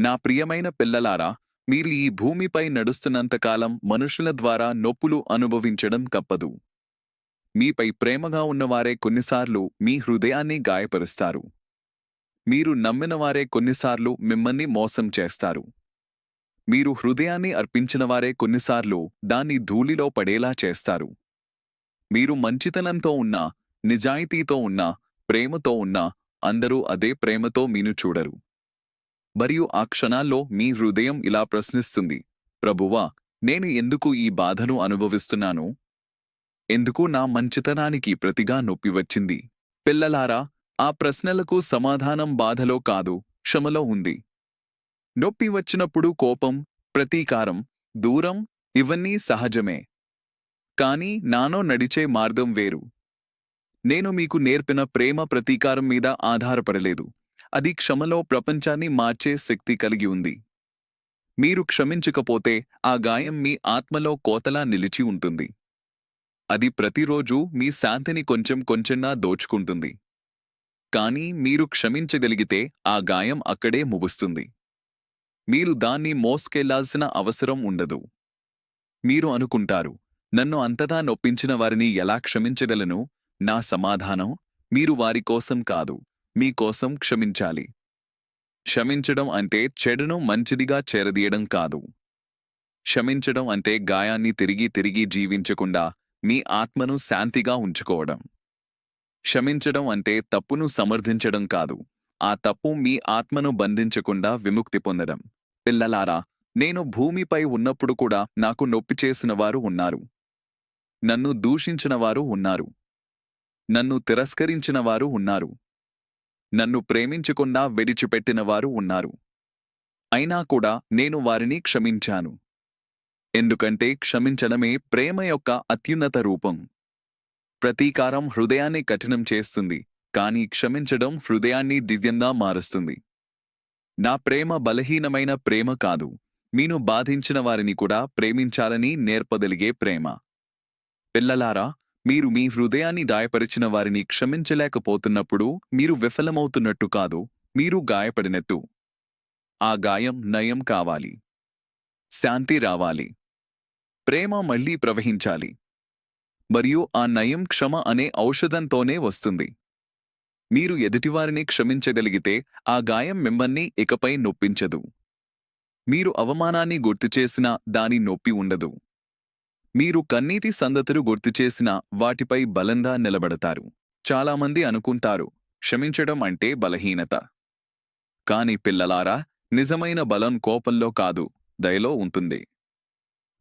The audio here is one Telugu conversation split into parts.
నా ప్రియమైన పిల్లలారా మీరు ఈ భూమిపై నడుస్తున్నంతకాలం మనుషుల ద్వారా నొప్పులు అనుభవించడం కప్పదు మీపై ప్రేమగా ఉన్నవారే కొన్నిసార్లు మీ హృదయాన్ని గాయపరుస్తారు. మీరు నమ్మినవారే కొన్నిసార్లు మిమ్మల్ని మోసం చేస్తారు. మీరు హృదయాన్ని అర్పించినవారే కొన్నిసార్లు దాన్ని ధూళిలో పడేలా చేస్తారు. మీరు మంచితనంతో ఉన్నా నిజాయితీతో ఉన్నా ప్రేమతో ఉన్నా అందరూ అదే ప్రేమతో మీను చూడరు. మరియు ఆ క్షణాల్లో మీ హృదయం ఇలా ప్రశ్నిస్తుంది ప్రభువా నేను ఎందుకు ఈ బాధను అనుభవిస్తున్నాను? ఎందుకు నా మంచితనానికి ప్రతిగా నొప్పి వచ్చింది? పిల్లలారా ఆ ప్రశ్నలకు సమాధానం బాధలో కాదు క్షమలో ఉంది. నొప్పి వచ్చినప్పుడు కోపం ప్రతీకారం దూరం ఇవన్నీ సహజమే. కాని నానో నడిచే మార్గం వేరు. నేను మీకు నేర్పిన ప్రేమ ప్రతీకారం మీద ఆధారపడలేదు. అది క్షమలో ప్రపంచాన్ని మార్చే శక్తి కలిగి ఉంది. మీరు క్షమించకపోతే ఆ గాయం మీ ఆత్మలో కోతలా నిలిచి ఉంటుంది. అది ప్రతిరోజూ మీ శాంతిని కొంచెం కొంచెంగా దోచుకుంటుంది. కానీ మీరు క్షమించగలిగితే ఆ గాయం అక్కడే ముగుస్తుంది. మీరు దాన్ని మోసుకెళ్ళాల్సిన అవసరం ఉండదు. మీరు అనుకుంటారు నన్ను అంతదా నొప్పించిన వారిని ఎలా క్షమించగలను? నా సమాధానం మీరు వారి కోసం కాదు. మీకోసం క్షమించాలి. క్షమించడం అంటే చెడును మంచిదిగా చేరదీయడం కాదు. క్షమించడం అంటే గాయాన్ని తిరిగి తిరిగి జీవించకుండా మీ ఆత్మను శాంతిగా ఉంచుకోవడం. క్షమించడం అంటే తప్పును సమర్థించడం కాదు. ఆ తప్పు మీ ఆత్మను బంధించకుండా విముక్తి పొందడం. పిల్లలారా నేను భూమిపై ఉన్నప్పుడు కూడా నాకు నొప్పి చేసిన వారు ఉన్నారు. నన్ను దూషించిన వారు ఉన్నారు. నన్ను తిరస్కరించిన వారు ఉన్నారు. నన్ను ప్రేమించకుండా విడిచిపెట్టిన వారు ఉన్నారు. అయినా కూడా నేను వారిని క్షమించాను. ఎందుకంటే క్షమించడమే ప్రేమ యొక్క అత్యున్నత రూపం. ప్రతీకారం హృదయాన్ని కఠినం చేస్తుంది కానీ క్షమించడం హృదయాన్ని దివ్యంగా మారుస్తుంది. నా ప్రేమ బలహీనమైన ప్రేమ కాదు మీను బాధించిన వారిని కూడా ప్రేమించాలని నేర్పదలిగే ప్రేమ. పిల్లలారా మీరు మీ హృదయాన్ని గాయపరిచిన వారిని క్షమించలేకపోతున్నప్పుడు మీరు విఫలమవుతున్నట్టు కాదు మీరు గాయపడినట్టు. ఆ గాయం నయం కావాలి. శాంతి రావాలి. ప్రేమ మళ్ళీ ప్రవహించాలి. మరియు ఆ నయం క్షమ అనే ఔషధంతోనే వస్తుంది. మీరు ఎదుటివారిని క్షమించగలిగితే ఆ గాయం మిమ్మల్ని ఇకపై నొప్పించదు. మీరు అవమానాన్ని గుర్తుచేసినా దాని నొప్పి ఉండదు. మీరు కన్నీటి సందతులు గుర్తుచేసిన వాటిపై బలంగా నిలబడతారు. చాలామంది అనుకుంటారు క్షమించడం అంటే బలహీనత. కాని పిల్లలారా నిజమైన బలం కోపంలో కాదు దయలో ఉంటుంది.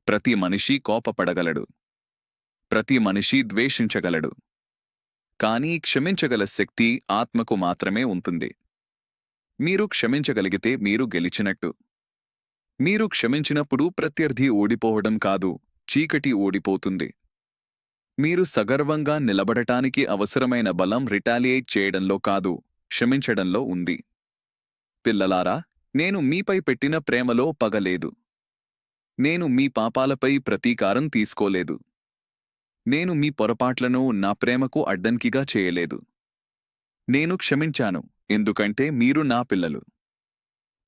ప్రతి మనిషి కోపపడగలడు. ప్రతి మనిషి ద్వేషించగలడు. కానీ క్షమించగల శక్తి ఆత్మకు మాత్రమే ఉంటుంది. మీరు క్షమించగలిగితే మీరు గెలిచినట్టు. మీరు క్షమించినప్పుడు ప్రత్యర్థి ఓడిపోవడం కాదు చీకటి ఓడిపోతుంది మీరు సగర్వంగా నిలబడటానికి అవసరమైన బలం రిటాలియేట్ చేయడంలో కాదు క్షమించడంలో ఉంది. పిల్లలారా నేను మీపై పెట్టిన ప్రేమలో పగలేదు నేను మీ పాపాలపై ప్రతీకారం తీసుకోలేదు. నేను మీ పొరపాట్లను నా ప్రేమకు అడ్డంకిగా చేయలేదు. నేను క్షమించాను ఎందుకంటే మీరు నా పిల్లలు.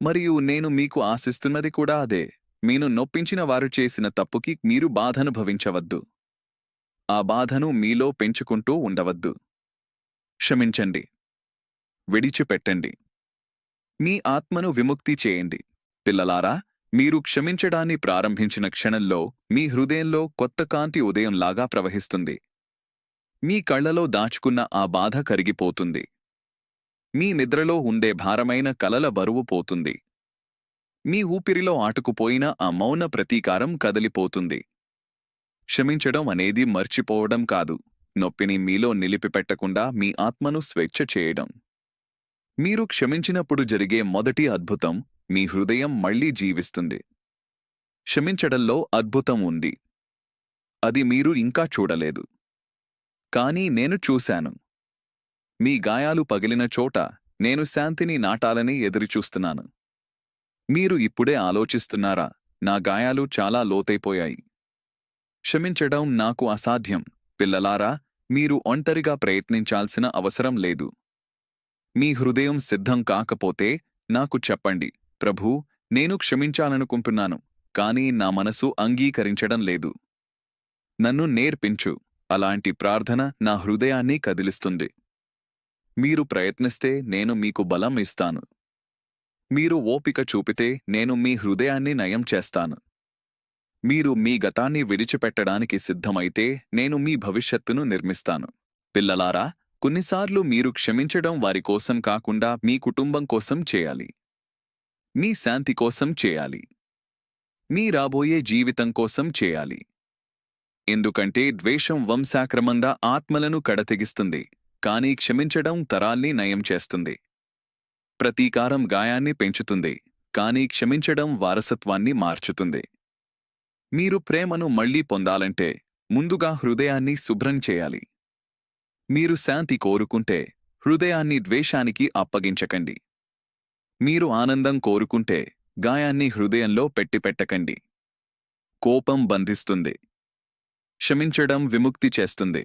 మరియు నేను మీకు ఆశిస్తున్నది కూడా అదే. మీను నొప్పించిన వారు చేసిన తప్పుకి మీరు బాధనుభవించవద్దు. ఆ బాధను మీలో పెంచుకుంటూ ఉండవద్దు. క్షమించండి. విడిచిపెట్టండి. మీ ఆత్మను విముక్తి చేయండి. పిల్లలారా మీరు క్షమించడాన్ని ప్రారంభించిన క్షణంలో మీ హృదయంలో కొత్త కాంతి ఉదయంలాగా ప్రవహిస్తుంది. మీ కళ్ళలో దాచుకున్న ఆ బాధ కరిగిపోతుంది. మీ నిద్రలో ఉండే భారమైన కలల బరువు పోతుంది. మీ ఊపిరిలో ఆటుకుపోయిన ఆ మౌన ప్రతీకారం కదలిపోతుంది. క్షమించడం అనేది మర్చిపోవడం కాదు. నొప్పిని మీలో నిలిపిపెట్టకుండా మీ ఆత్మను స్వేచ్ఛ చేయడం. మీరు క్షమించినప్పుడు జరిగే మొదటి అద్భుతం మీ హృదయం మళ్ళీ జీవిస్తుంది. క్షమించడంలో అద్భుతం ఉంది. అది మీరు ఇంకా చూడలేదు. కానీ నేను చూశాను. మీ గాయాలు పగిలిన చోట నేను శాంతిని నాటాలని ఎదురుచూస్తున్నాను. మీరు ఇప్పుడే ఆలోచిస్తున్నారా? నా గాయాలు చాలా లోతైపోయాయి. క్షమించడం నాకు అసాధ్యం. పిల్లలారా మీరు ఒంటరిగా ప్రయత్నించాల్సిన అవసరం లేదు. మీ హృదయం సిద్ధం కాకపోతే నాకు చెప్పండి. ప్రభూ నేను క్షమించాలనుకుంటున్నాను కానీ నా మనసు అంగీకరించడం లేదు. నన్ను నేర్పించు. అలాంటి ప్రార్థన నా హృదయాన్ని కదిలిస్తుంది. మీరు ప్రయత్నిస్తే నేను మీకు బలం ఇస్తాను. మీరు ఓపిక చూపితే నేను మీ హృదయాన్ని నయం చేస్తాను. మీరు మీ గతాన్ని విడిచిపెట్టడానికి సిద్ధమైతే నేను మీ భవిష్యత్తును నిర్మిస్తాను. పిల్లలారా కొన్నిసార్లు మీరు క్షమించడం వారి కోసం కాకుండా మీ కుటుంబం కోసం చేయాలి. మీ శాంతి కోసం చేయాలి. మీ రాబోయే జీవితం కోసం చేయాలి. ఎందుకంటే ద్వేషం వంశాక్రమంగా ఆత్మలను కడతెగిస్తుంది కానీ క్షమించడం తరాల్ని నయం చేస్తుంది. ప్రతీకారం గాయాన్ని పెంచుతుంది కానీ క్షమించడం వారసత్వాన్ని మార్చుతుంది. మీరు ప్రేమను మళ్ళీ పొందాలంటే ముందుగా హృదయాన్ని శుభ్రం చేయాలి. మీరు శాంతి కోరుకుంటే హృదయాన్ని ద్వేషానికి అప్పగించకండి. మీరు ఆనందం కోరుకుంటే గాయాన్ని హృదయంలో పెట్టిపెట్టకండి. కోపం బంధిస్తుంది. క్షమించడం విముక్తి చేస్తుంది.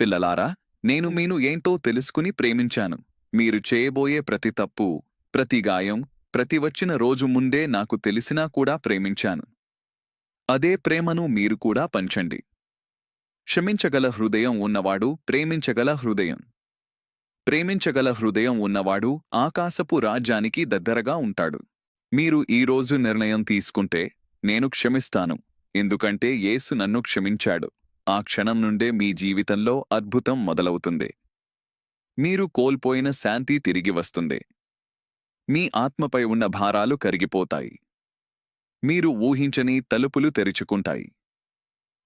పిల్లలారా నేను మీను ఏంటో తెలుసుకుని ప్రేమించాను. మీరు చేయబోయే ప్రతి తప్పు ప్రతి గాయం ప్రతి వచ్చిన రోజు ముందే నాకు తెలిసినా కూడా ప్రేమించాను. అదే ప్రేమను మీరు కూడా పంచండి. క్షమించగల హృదయం ఉన్నవాడు ప్రేమించగల హృదయం. ప్రేమించగల హృదయం ఉన్నవాడు ఆకాశపు రాజ్యానికి దగ్గరగా ఉంటాడు. మీరు ఈరోజు నిర్ణయం తీసుకుంటే నేను క్షమిస్తాను ఎందుకంటే యేసు నన్ను క్షమించాడు. ఆ క్షణం నుండే మీ జీవితంలో అద్భుతం మొదలవుతుంది. మీరు కోల్పోయిన శాంతి తిరిగి వస్తుంది. మీ ఆత్మపై ఉన్న భారాలు కరిగిపోతాయి. మీరు ఊహించని తలుపులు తెరుచుకుంటాయి.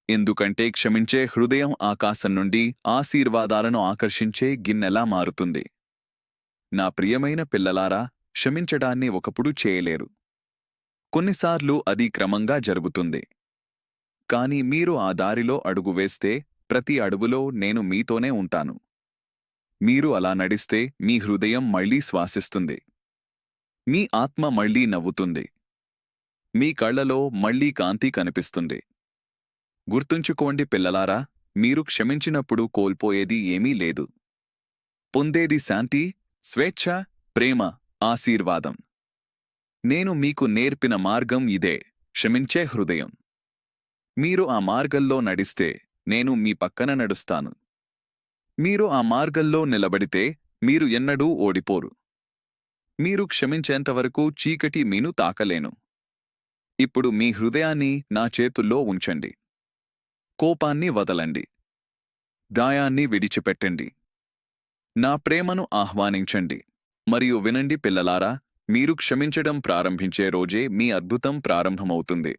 ఎందుకంటే క్షమించే హృదయం ఆకాశం నుండి ఆశీర్వాదాలను ఆకర్షించే గిన్నెలా మారుతుంది. నా ప్రియమైన పిల్లలారా క్షమించడాన్ని ఒకప్పుడు చేయలేరు. కొన్నిసార్లు అది క్రమంగా జరుగుతుంది. కాని మీరు ఆ దారిలో అడుగు వేస్తే ప్రతి అడుగులో నేను మీతోనే ఉంటాను. మీరు అలా నడిస్తే మీ హృదయం మళ్ళీ శ్వాసిస్తుంది. మీ ఆత్మ మళ్ళీ నవ్వుతుంది. మీ కళ్ళలో మళ్ళీ కాంతి కనిపిస్తుంది. గుర్తుంచుకోండి పిల్లలారా మీరు క్షమించినప్పుడు కోల్పోయేది ఏమీ లేదు. పొందేది శాంతి స్వేచ్ఛ ప్రేమ ఆశీర్వాదం. నేను మీకు నేర్పిన మార్గం ఇదే క్షమించే హృదయం. మీరు ఆ మార్గంలో నడిస్తే నేను మీ పక్కన నడుస్తాను. మీరు ఆ మార్గంలో నిలబడితే మీరు ఎన్నడూ ఓడిపోరు. మీరు క్షమించేంతవరకు చీకటి మీను తాకలేను. ఇప్పుడు మీ హృదయాన్ని నా చేతుల్లో ఉంచండి. కోపాన్ని వదలండి. దాయాన్ని విడిచిపెట్టండి. నా ప్రేమను ఆహ్వానించండి. మరియు వినండి పిల్లలారా మీరు క్షమించడం ప్రారంభించే రోజే మీ అద్భుతం ప్రారంభమవుతుంది.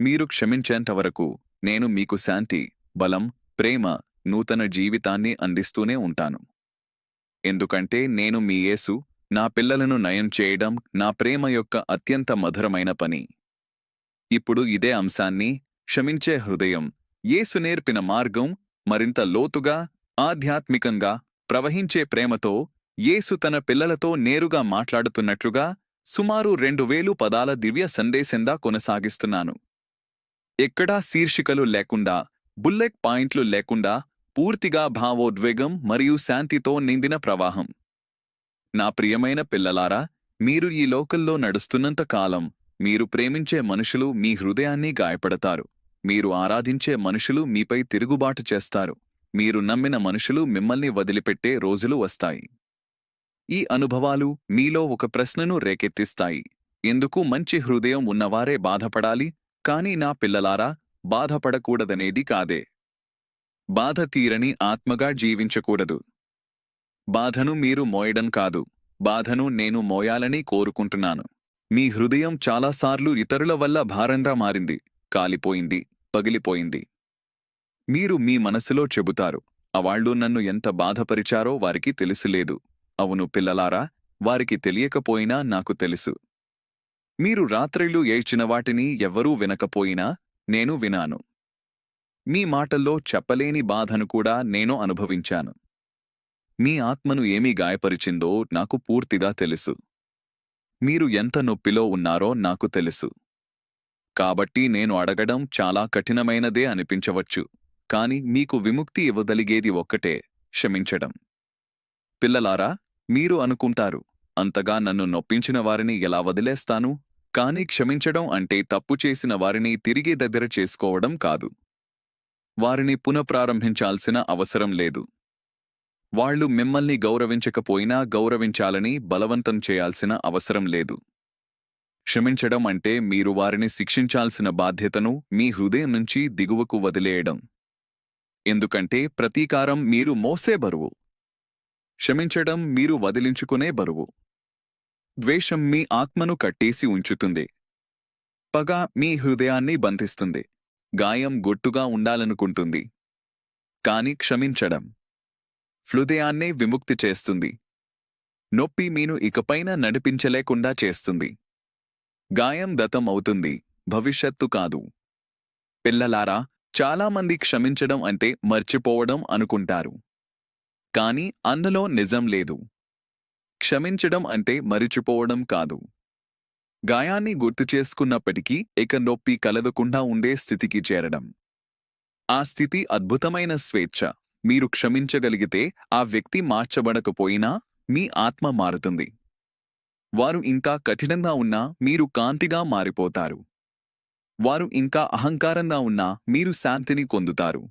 మీరు క్షమించేంతవరకు నేను మీకు శాంతి బలం ప్రేమ నూతన జీవితాన్ని అందిస్తూనే ఉంటాను. ఎందుకంటే నేను మీ యేసు నా పిల్లలను నయం చేయడం నా ప్రేమ యొక్క అత్యంత మధురమైన పని. ఇప్పుడు ఇదే అంశాన్ని క్షమించే హృదయం యేసు నేర్పిన మార్గం మరింత లోతుగా ఆధ్యాత్మికంగా ప్రవహించే ప్రేమతో యేసు తన పిల్లలతో నేరుగా మాట్లాడుతున్నట్లుగా సుమారు రెండు వేలు పదాల దివ్య సందేశంగా కొనసాగిస్తున్నాను. ఎక్కడా శీర్షికలు లేకుండా బుల్లెట్ పాయింట్లు లేకుండా పూర్తిగా భావోద్వేగం మరియు శాంతితో నిందిన ప్రవాహం. నా ప్రియమైన పిల్లలారా మీరు ఈ లోకల్లో నడుస్తున్నంత కాలం మీరు ప్రేమించే మనుషులు మీ హృదయాన్ని గాయపడతారు. మీరు ఆరాధించే మనుషులు మీపై తిరుగుబాటు చేస్తారు. మీరు నమ్మిన మనుషులు మిమ్మల్ని వదిలిపెట్టే రోజులు వస్తాయి. ఈ అనుభవాలు మీలో ఒక ప్రశ్నను రేకెత్తిస్తాయి. ఎందుకు మంచి హృదయం ఉన్నవారే బాధపడాలి? కాని నా పిల్లలారా బాధపడకూడదనేది కాదే. బాధ తీరని ఆత్మగా జీవించకూడదు. బాధను మీరు మోయడం కాదు. బాధను నేను మోయాలని కోరుకుంటున్నాను. మీ హృదయం చాలాసార్లు ఇతరుల వల్ల భారంగా మారింది. కాలిపోయింది. పగిలిపోయింది. మీరు మీ మనసులో చెబుతారు. అవాళ్ళు నన్ను ఎంత బాధపరిచారో వారికి తెలుసులేదు. అవును పిల్లలారా వారికి తెలియకపోయినా నాకు తెలుసు. మీరు రాత్రిళ్ళు ఏడ్చిన వాటిని ఎవ్వరూ వినకపోయినా నేను వినాను. మీ మాటల్లో చెప్పలేని బాధను కూడా నేను అనుభవించాను. మీ ఆత్మను ఏమీ గాయపరిచిందో నాకు పూర్తిగా తెలుసు. మీరు ఎంత నొప్పిలో ఉన్నారో నాకు తెలుసు. కాబట్టి నేను అడగడం చాలా కఠినమైనదే అనిపించవచ్చు కాని మీకు విముక్తి ఇవ్వగలిగేది ఒక్కటే క్షమించడం. పిల్లలారా మీరు అనుకుంటారు అంతగా నన్ను నొప్పించిన వారిని ఎలా వదిలేస్తాను? కాని క్షమించడం అంటే తప్పు చేసిన వారిని తిరిగి దగ్గర చేసుకోవడం కాదు. వారిని పునఃప్రారంభించాల్సిన అవసరం లేదు. వాళ్ళు మిమ్మల్ని గౌరవించకపోయినా గౌరవించాలని బలవంతం చేయాల్సిన అవసరం లేదు. క్షమించడం అంటే మీరు వారిని శిక్షించాల్సిన బాధ్యతను మీ హృదయం నుంచి దిగువకు వదిలేయడం. ఎందుకంటే ప్రతీకారం మీరు మోసే బరువు. క్షమించడం మీరు వదిలించుకునే బరువు. ద్వేషం మీ ఆత్మను కట్టేసి ఉంచుతుంది. పగ మీ హృదయాన్ని బంధిస్తుంది. గాయం గొట్టుగా ఉండాలనుకుంటుంది. కాని క్షమించడం హృదయాన్నే విముక్తి చేస్తుంది. నొప్పి మీను ఇకపైన నడిపించలేకుండా చేస్తుంది. గాయం దతం అవుతుంది. భవిష్యత్తు కాదు. పిల్లలారా చాలామంది క్షమించడం అంటే మర్చిపోవడం అనుకుంటారు. కాని అందులో నిజం లేదు. క్షమించడం అంటే మరిచిపోవడం కాదు. గాయాన్ని గుర్తు చేసుకున్నప్పటికీ ఇక నొప్పి కలదకుండా ఉండే స్థితికి చేరడం. ఆ స్థితి అద్భుతమైన స్వేచ్ఛ. మీరు క్షమించగలిగితే ఆ వ్యక్తి మార్చబడకపోయినా మీ ఆత్మ మారుతుంది. వారు ఇంకా కఠినంగా ఉన్నా మీరు కాంతిగా మారిపోతారు. వారు ఇంకా అహంకారంగా ఉన్నా మీరు శాంతిని పొందుతారు.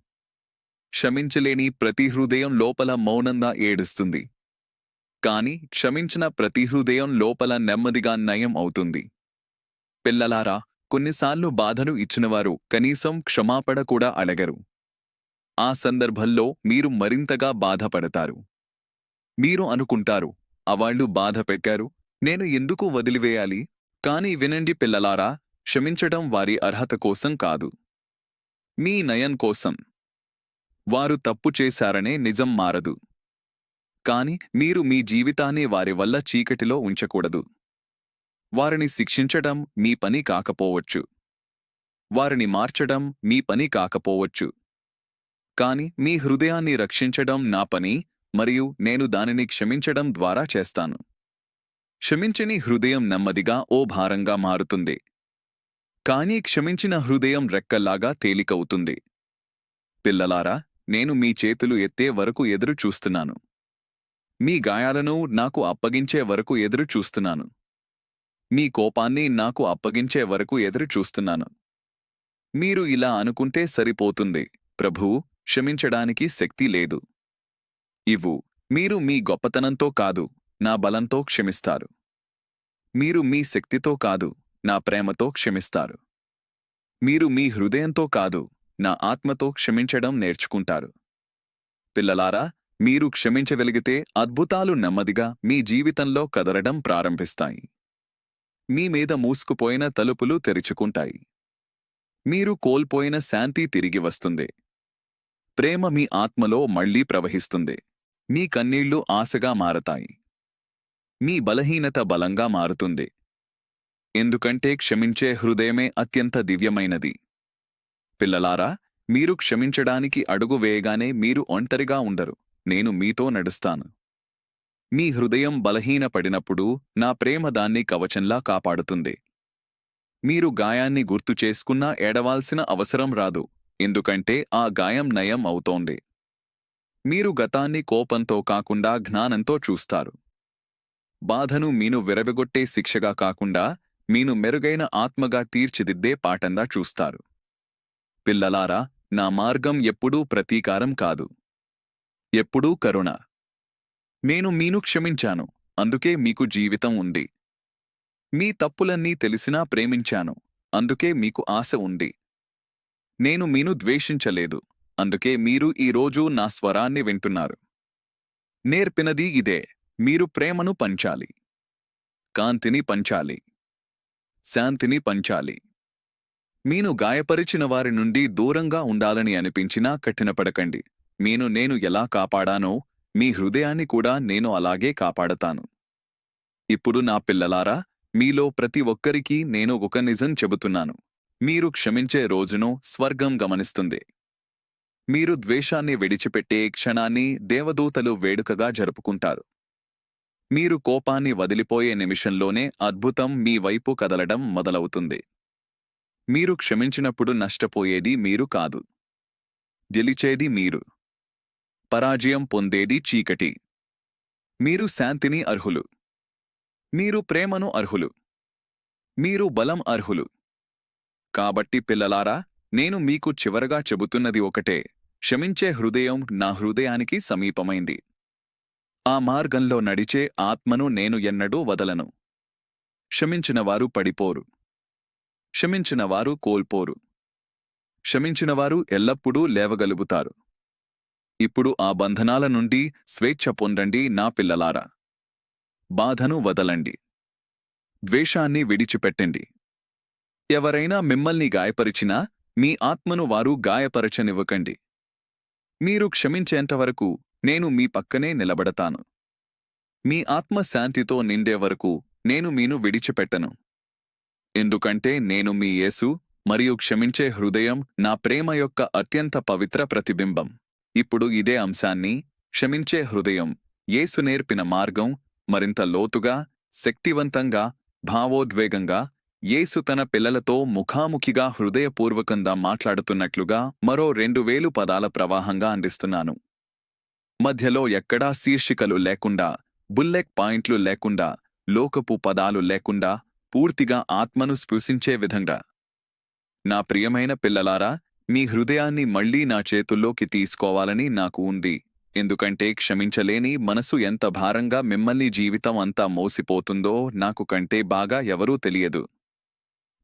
క్షమించలేని ప్రతి హృదయం లోపల మౌనంగా ఏడుస్తుంది. కాని క్షమించిన ప్రతి హృదయం లోపల నెమ్మదిగా నయం అవుతుంది. పిల్లలారా కొన్నిసార్లు బాధను ఇచ్చినవారు కనీసం క్షమాపణ కూడా అడగరు. ఆ సందర్భంలో మీరు మరింతగా బాధపడతారు. మీరు అనుకుంటారు అవాళ్ళు బాధ పెట్టారు నేను ఎందుకు వదిలివేయాలి? కాని వినండి పిల్లలారా క్షమించడం వారి అర్హత కోసం కాదు. మీ నయం కోసం. వారు తప్పు చేశారనే నిజం మారదు. కాని మీరు మీ జీవితాన్ని వారి వల్ల చీకటిలో ఉంచకూడదు. వారిని శిక్షించడం మీ పని కాకపోవచ్చు. వారిని మార్చడం మీ పని కాకపోవచ్చు. కాని మీ హృదయాన్ని రక్షించడం నా పని మరియు నేను దానిని క్షమించడం ద్వారా చేస్తాను. క్షమించని హృదయం నెమ్మదిగా ఓ భారంగా మారుతుంది. కానీ క్షమించిన హృదయం రెక్కల్లాగా తేలికవుతుంది. పిల్లలారా నేను మీ చేతులు ఎత్తే వరకు ఎదురు చూస్తున్నాను మీ గాయాలను నాకు అప్పగించే వరకు ఎదురు చూస్తున్నాను. మీ కోపాన్ని నాకు అప్పగించే వరకు ఎదురు చూస్తున్నాను. మీరు ఇలా అనుకుంటే సరిపోతుంది. ప్రభువు క్షమించడానికి శక్తి లేదు. ఇవ్వు మీరు మీ గొప్పతనంతో కాదు నా బలంతో క్షమిస్తారు. మీరు మీ శక్తితో కాదు నా ప్రేమతో క్షమిస్తారు. మీరు మీ హృదయంతో కాదు నా ఆత్మతో క్షమించడం నేర్చుకుంటారు. పిల్లలారా మీరు క్షమించగలిగితే అద్భుతాలు నెమ్మదిగా మీ జీవితంలో కదలడం ప్రారంభిస్తాయి. మీ మీద మూసుకుపోయిన తలుపులు తెరుచుకుంటాయి. మీరు కోల్పోయిన శాంతి తిరిగి వస్తుంది. ప్రేమ మీ ఆత్మలో మళ్ళీ ప్రవహిస్తుంది. మీ కన్నీళ్ళు ఆశగా మారతాయి. మీ బలహీనత బలంగా మారుతుంది. ఎందుకంటే క్షమించే హృదయమే అత్యంత దివ్యమైనది. పిల్లలారా మీరు క్షమించడానికి అడుగు వేయగానే మీరు ఒంటరిగా ఉండరు. నేను మీతో నడుస్తాను. మీ హృదయం బలహీనపడినప్పుడు నా ప్రేమ దాన్ని కవచంలా కాపాడుతుంది. మీరు గాయాన్ని గుర్తు చేసుకున్నా ఏడవాల్సిన అవసరం రాదు ఎందుకంటే ఆ గాయం నయం అవుతోంది. మీరు గతాన్ని కోపంతో కాకుండా జ్ఞానంతో చూస్తారు. బాధను మీను విరవగొట్టే శిక్షగా కాకుండా మీను మెరుగైన ఆత్మగా తీర్చిదిద్దే పాఠంగా చూస్తారు. పిల్లలారా నా మార్గం ఎప్పుడూ ప్రతీకారం కాదు. ఎప్పుడూ కరుణ. నేను మీను క్షమించాను అందుకే మీకు జీవితం ఉంది. మీ తప్పులన్నీ తెలిసినా ప్రేమించాను అందుకే మీకు ఆశ ఉంది. నేను మీను ద్వేషించలేదు అందుకే మీరు ఈ రోజు నా స్వరాన్ని వింటున్నారు. నేర్పినది ఇదే మీరు ప్రేమను పంచాలి. కాంతిని పంచాలి. శాంతిని పంచాలి. మీను గాయపరిచిన వారి నుండి దూరంగా ఉండాలని అనిపించినా కఠినపడకండి. మీను నేను ఎలా కాపాడానో మీ హృదయాన్ని కూడా నేను అలాగే కాపాడతాను. ఇప్పుడు నా పిల్లలారా మీలో ప్రతి ఒక్కరికీ నేను ఒక నిజం చెబుతున్నాను. మీరు క్షమించే రోజును స్వర్గం గమనిస్తుంది. మీరు ద్వేషాన్ని విడిచిపెట్టే క్షణాన్ని దేవదూతలు వేడుకగా జరుపుకుంటారు. మీరు కోపాన్ని వదిలిపోయే నిమిషంలోనే అద్భుతం మీ వైపు కదలడం మొదలవుతుంది. మీరు క్షమించినప్పుడు నష్టపోయేది మీరు కాదు. గెలిచేది మీరు. పరాజయం పొందేది చీకటి. మీరు శాంతిని అర్హులు. మీరు ప్రేమను అర్హులు. మీరు బలం అర్హులు. కాబట్టి పిల్లలారా నేను మీకు చివరగా చెబుతున్నది ఒకటే క్షమించే హృదయం నా హృదయానికి సమీపమైంది. ఆ మార్గంలో నడిచే ఆత్మను నేను ఎన్నడూ వదలను. క్షమించినవారు పడిపోరు. క్షమించినవారు కోల్పోరు. క్షమించినవారు ఎల్లప్పుడూ లేవగలుగుతారు. ఇప్పుడు ఆ బంధనాల నుండి స్వేచ్ఛ పొందండి నా పిల్లలారా. బాధను వదలండి. ద్వేషాన్ని విడిచిపెట్టండి. ఎవరైనా మిమ్మల్ని గాయపరిచినా మీ ఆత్మను వారు గాయపరచనివ్వకండి. మీరు క్షమించేంతవరకు నేను మీ పక్కనే నిలబడతాను. మీ ఆత్మ శాంతితో నిండే వరకు నేను మీను విడిచిపెట్టను. ఎందుకంటే నేను మీ యేసు మరియు క్షమించే హృదయం నా ప్రేమ యొక్క అత్యంత పవిత్ర ప్రతిబింబం. ఇప్పుడు ఇదే అంశాన్ని క్షమించే హృదయం యేసు నేర్పిన మార్గం మరింత లోతుగా శక్తివంతంగా భావోద్వేగంగా యేసు తన పిల్లలతో ముఖాముఖిగా హృదయపూర్వకంగా మాట్లాడుతున్నట్లుగా మరో రెండు వేలు పదాల ప్రవాహంగా అందిస్తున్నాను. మధ్యలో ఎక్కడా శీర్షికలు లేకుండా బుల్లెట్ పాయింట్లు లేకుండా లోకపు పదాలు లేకుండా పూర్తిగా ఆత్మను స్పృశించే విధంగా. నా ప్రియమైన పిల్లలారా మీ హృదయాన్ని మళ్ళీ నా చేతుల్లోకి తీసుకోవాలని నాకు ఉంది. ఎందుకంటే క్షమించలేని మనసు ఎంత భారంగా మిమ్మల్ని జీవితం అంతా మోసిపోతుందో నాకు కంటే బాగా ఎవరూ తెలియదు.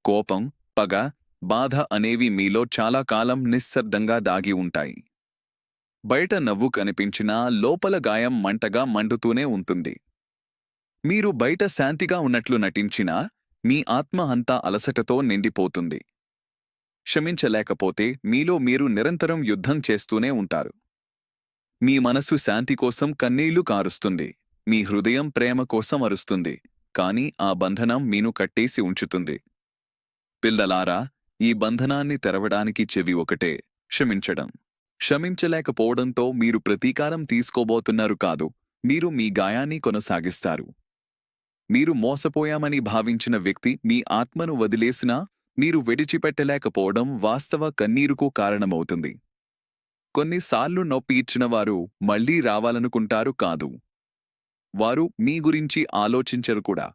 కోపం పగ బాధ అనేవి మీలో చాలా కాలం నిశ్శబ్దంగా దాగి ఉంటాయి. బయట నవ్వు కనిపించినా లోపల గాయం మంటగా మండుతూనే ఉంటుంది. మీరు బయట శాంతిగా ఉన్నట్లు నటించినా మీ ఆత్మ అంతా అలసటతో నిండిపోతుంది. క్షమించలేకపోతే మీలో మీరు నిరంతరం యుద్ధం చేస్తూనే ఉంటారు. మీ మనసు శాంతి కోసం కన్నీళ్ళు కారుస్తుంది. మీ హృదయం ప్రేమ కోసం అరుస్తుంది. కాని ఆ బంధనం మీను కట్టేసి ఉంచుతుంది. పిల్లలారా ఈ బంధనాన్ని తెరవడానికి చెవి ఒకటే క్షమించడం. క్షమించలేకపోవడంతో మీరు ప్రతీకారం తీసుకోబోతున్నారు కాదు మీరు మీ గాయాన్ని కొనసాగిస్తారు. మీరు మోసపోయామని భావించిన వ్యక్తి మీ ఆత్మను వదిలేసినా మీరు విడిచిపెట్టలేకపోవడం వాస్తవ కన్నీరుకు కారణమవుతుంది. కొన్నిసార్లు నొప్పి ఇచ్చినవారు మళ్ళీ రావాలనుకుంటారు కాదు. వారు మీ గురించి ఆలోచించరు కూడా.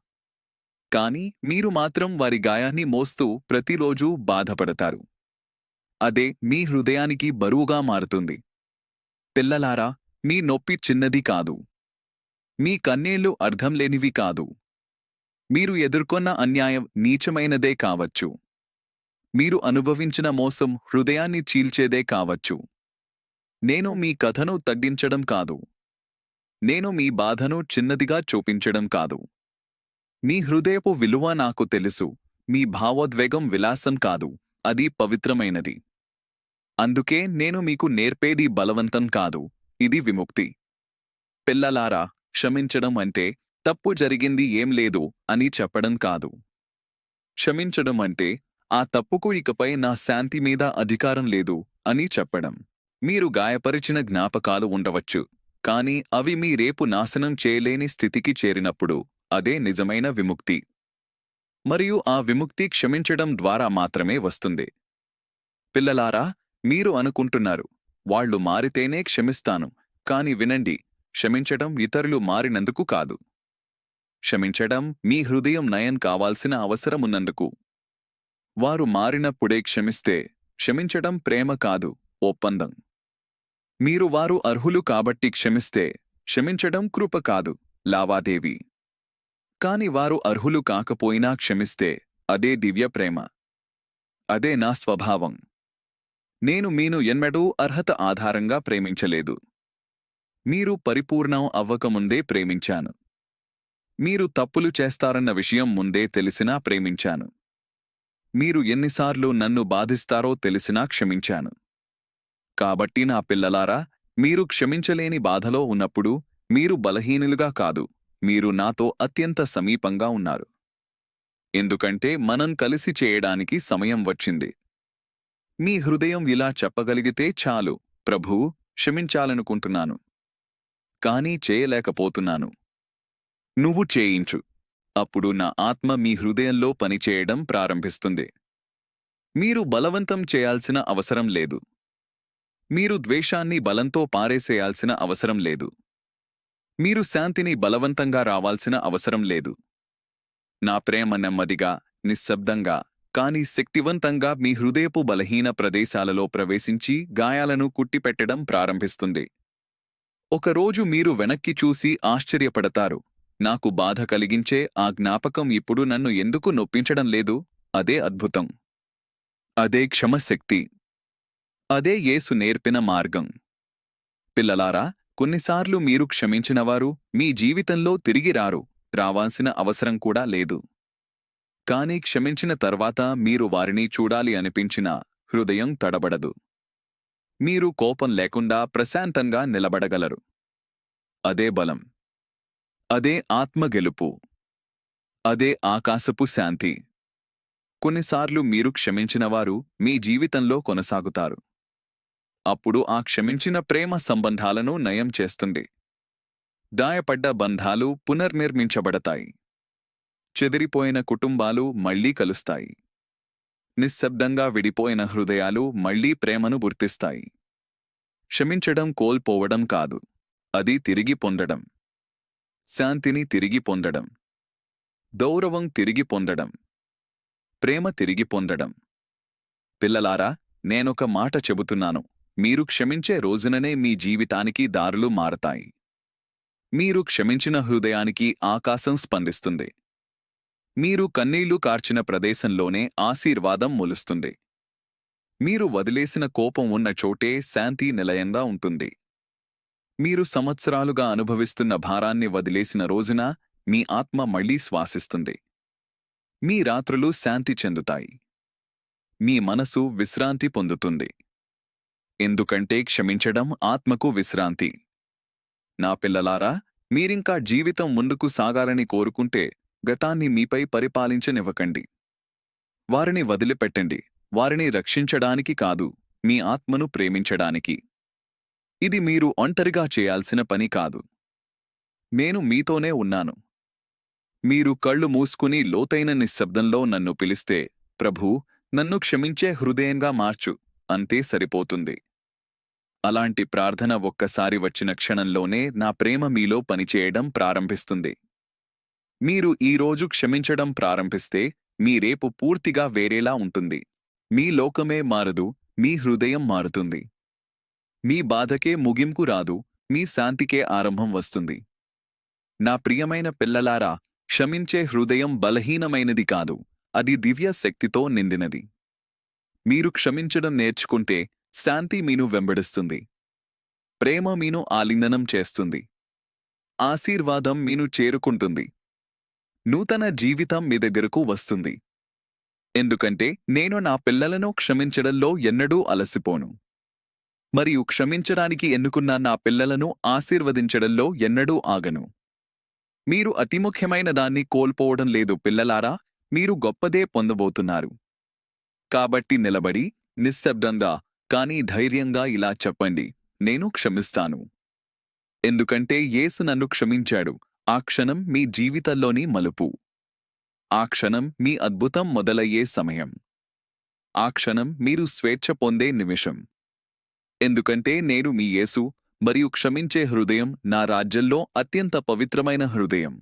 కాని మీరు మాత్రం వారి గాయాన్ని మోస్తూ ప్రతిరోజూ బాధపడతారు. అదే మీ హృదయానికి బరువుగా మారుతుంది. పిల్లలారా మీ నొప్పి చిన్నది కాదు. మీ కన్నీళ్ళు అర్థం లేనివి కాదు. మీరు ఎదుర్కొన్న అన్యాయం నీచమైనదే కావచ్చు. మీరు అనుభవించిన మోసం హృదయాన్ని చీల్చేదే కావచ్చు. నేను మీ కథను తగ్గించడం కాదు. నేను మీ బాధను చిన్నదిగా చూపించడం కాదు. మీ హృదయపు విలువ నాకు తెలుసు. మీ భావోద్వేగం విలాసం కాదు. అది పవిత్రమైనది. అందుకే నేను మీకు నేర్పేది బలవంతం కాదు. ఇది విముక్తి. పిల్లలారా క్షమించడం అంటే తప్పు జరిగింది ఏం లేదు అని చెప్పడం కాదు. క్షమించడం అంటే ఆ తప్పుకు ఇకపై నా శాంతి మీద అధికారం లేదు అని చెప్పడం. మీరు గాయపరిచిన జ్ఞాపకాలు ఉండవచ్చు కాని అవి మీ రేపు నాశనం చేయలేని స్థితికి చేరినప్పుడు అదే నిజమైన విముక్తి. మరియు ఆ విముక్తి క్షమించడం ద్వారా మాత్రమే వస్తుంది. పిల్లలారా మీరు అనుకుంటున్నారు వాళ్ళు మారితేనే క్షమిస్తాను కాని వినండి క్షమించడం ఇతరులు మారినందుకు కాదు. క్షమించడం మీ హృదయం నయం కావాల్సిన అవసరమున్నందుకు. వారు మారినప్పుడే క్షమిస్తే క్షమించడం ప్రేమ కాదు ఒప్పందం. మీరు వారు అర్హులు కాబట్టి క్షమిస్తే క్షమించడం కృప కాదు లావాదేవి. కాని వారు అర్హులు కాకపోయినా క్షమిస్తే అదే దివ్య ప్రేమ. అదే నా స్వభావం. నేను మీను ఎన్నడూ అర్హత ఆధారంగా ప్రేమించలేదు. మీరు పరిపూర్ణం అవ్వకముందే ప్రేమించాను. మీరు తప్పులు చేస్తారన్న విషయం ముందే తెలిసినా ప్రేమించాను. మీరు ఎన్నిసార్లు నన్ను బాధిస్తారో తెలిసినా క్షమించాను. కాబట్టి నా పిల్లలారా మీరు క్షమించలేని బాధలో ఉన్నప్పుడు మీరు బలహీనులుగా కాదు మీరు నాతో అత్యంత సమీపంగా ఉన్నారు. ఎందుకంటే మనం కలిసి చేయడానికి సమయం వచ్చింది. మీ హృదయం ఇలా చెప్పగలిగితే చాలు ప్రభూ క్షమించాలనుకుంటున్నాను. కానీ చేయలేకపోతున్నాను. నువ్వు చేయించు. అప్పుడు నా ఆత్మ మీ హృదయంలో పనిచేయడం ప్రారంభిస్తుంది. మీరు బలవంతం చేయాల్సిన అవసరం లేదు. మీరు ద్వేషాన్ని బలంతో పారేసేయాల్సిన అవసరం లేదు. మీరు శాంతిని బలవంతంగా రావాల్సిన అవసరం లేదు. నా ప్రేమ నెమ్మదిగా నిశ్శబ్దంగా కానీ శక్తివంతంగా మీ హృదయపు బలహీన ప్రదేశాలలో ప్రవేశించి గాయాలను కుట్టిపెట్టడం ప్రారంభిస్తుంది. ఒకరోజు మీరు వెనక్కి చూసి ఆశ్చర్యపడతారు. నాకు బాధ కలిగించే ఆ జ్ఞాపకం ఇప్పుడు నన్ను ఎందుకు నొప్పించడం లేదు? అదే అద్భుతం. అదే క్షమశక్తి. అదే యేసు నేర్పిన మార్గం. పిల్లలారా కొన్నిసార్లు మీరు క్షమించినవారు మీ జీవితంలో తిరిగి రారు రావాల్సిన అవసరం కూడా లేదు. కానీ క్షమించిన తర్వాత మీరు వారిని చూడాలి అనిపించిన హృదయం తడబడదు. మీరు కోపం లేకుండా ప్రశాంతంగా నిలబడగలరు. అదే బలం. అదే ఆత్మ గెలుపు అదే ఆకాశపు శాంతి. కొన్నిసార్లు మీరు క్షమించినవారు మీ జీవితంలో కొనసాగుతారు. అప్పుడు ఆ క్షమించిన ప్రేమ సంబంధాలను నయం చేస్తుంది. దాయపడ్డ బంధాలు పునర్నిర్మించబడతాయి. చెదిరిపోయిన కుటుంబాలు మళ్ళీ కలుస్తాయి. నిశ్శబ్దంగా విడిపోయిన హృదయాలు మళ్ళీ ప్రేమను గుర్తిస్తాయి. క్షమించడం కోల్పోవడం కాదు. అది తిరిగి పొందడం. శాంతిని తిరిగి పొందడం. గౌరవం తిరిగి పొందడం. ప్రేమ తిరిగి పొందడం. పిల్లలారా నేనొక మాట చెబుతున్నాను. మీరు క్షమించే రోజుననే మీ జీవితానికి దారులు మారతాయి. మీరు క్షమించిన హృదయానికి ఆకాశం స్పందిస్తుంది. మీరు కన్నీళ్ళు కార్చిన ప్రదేశంలోనే ఆశీర్వాదం మొలుస్తుంది. మీరు వదిలేసిన కోపం ఉన్న చోటే శాంతి నిలయంగా ఉంటుంది. మీరు సంవత్సరాలుగా అనుభవిస్తున్న భారాన్ని వదిలేసిన రోజున మీ ఆత్మ మళ్ళీ శ్వాసిస్తుంది. మీ రాత్రులు శాంతి చెందుతాయి. మీ మనసు విశ్రాంతి పొందుతుంది. ఎందుకంటే క్షమించడం ఆత్మకు విశ్రాంతి. నా పిల్లలారా మీరింకా జీవితం ముందుకు సాగాలని కోరుకుంటే గతాన్ని మీపై పరిపాలించనివ్వకండి. వారిని వదిలిపెట్టండి. వారిని రక్షించడానికి కాదు మీ ఆత్మను ప్రేమించడానికి. ఇది మీరు ఒంటరిగా చేయాల్సిన పని కాదు. నేను మీతోనే ఉన్నాను. మీరు కళ్ళు మూసుకుని లోతైన నిశ్శబ్దంలో నన్ను పిలిస్తే ప్రభూ నన్ను క్షమించే హృదయంగా మార్చు అంతే సరిపోతుంది. అలాంటి ప్రార్థన ఒక్కసారి వచ్చిన క్షణంలోనే నా ప్రేమ మీలో పనిచేయడం ప్రారంభిస్తుంది. మీరు ఈ రోజు క్షమించడం ప్రారంభిస్తే మీ రేపు పూర్తిగా వేరేలా ఉంటుంది. మీ లోకమే మారదు మీ హృదయం మారుతుంది. మీ బాధకే ముగింపు రాదు మీ శాంతికే ఆరంభం వస్తుంది. నా ప్రియమైన పిల్లలారా క్షమించే హృదయం బలహీనమైనది కాదు అది దివ్య శక్తితో నిందినది మీరు క్షమించడం నేర్చుకుంటే శాంతి మీను వెంబడిస్తుంది. ప్రేమ మీను ఆలింగనం చేస్తుంది. ఆశీర్వాదం మీను చేరుకుంటుంది. నూతన జీవితం మీ దగ్గరకు వస్తుంది. ఎందుకంటే నేను నా పిల్లలను క్షమించడంలో ఎన్నడూ అలసిపోను. మరియు క్షమించడానికి ఎన్నుకున్న నా పిల్లలను ఆశీర్వదించడంలో ఎన్నడూ ఆగను. మీరు అతి ముఖ్యమైన దాన్ని కోల్పోవడం లేదు పిల్లలారా మీరు గొప్పదే పొందబోతున్నారు. కాబట్టి నిలబడి నిశ్శబ్దంగా కానీ ధైర్యంగా ఇలా చెప్పండి నేను క్షమిస్తాను. ఎందుకంటే యేసు నన్ను క్షమించాడు ఆ క్షణం మీ జీవితంలోని మలుపు. ఆ క్షణం మీ అద్భుతం మొదలయ్యే సమయం. ఆ క్షణం మీరు స్వేచ్ఛ పొందే నిమిషం. ఎందుకంటే నేను మీ యేసు మరియు క్షమించే హృదయం నా రాజ్యంలో అత్యంత పవిత్రమైన హృదయం.